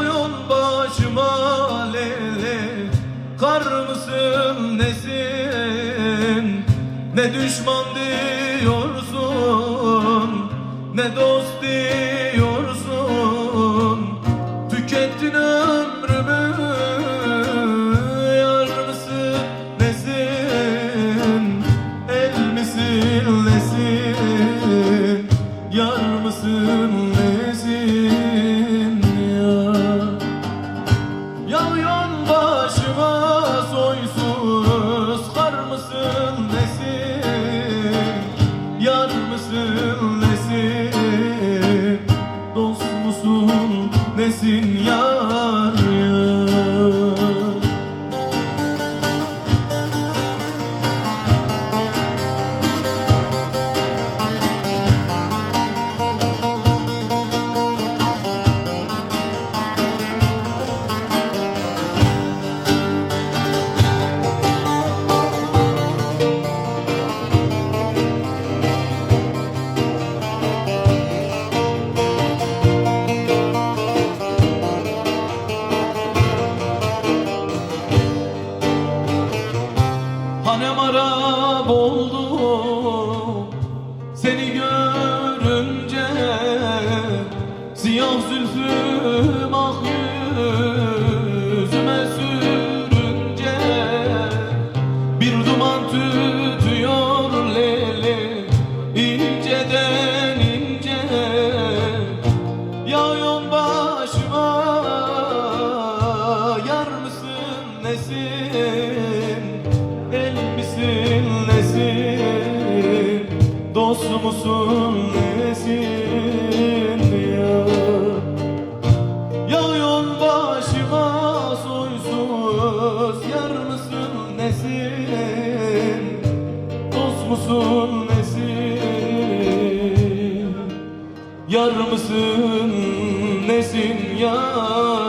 koyun başıma lele. Kar mısın nesin? Ne düşman diyorsun Ne dost diyorsun? Tükettin ömrümü Yar mısın nesin? El misin nesin? Yar mısın nesin? Hanem arap oldu. Seni görünce Siyah zülfüm ah yüzüme sürünce. Bir duman tütüyor lele inceden ince. Yağıyor başıma yar mısın nesin Dost musun nesin ya Yağıyor başıma soysuz Yar mısın nesin? Dost musun nesin? Yar mısın nesin yar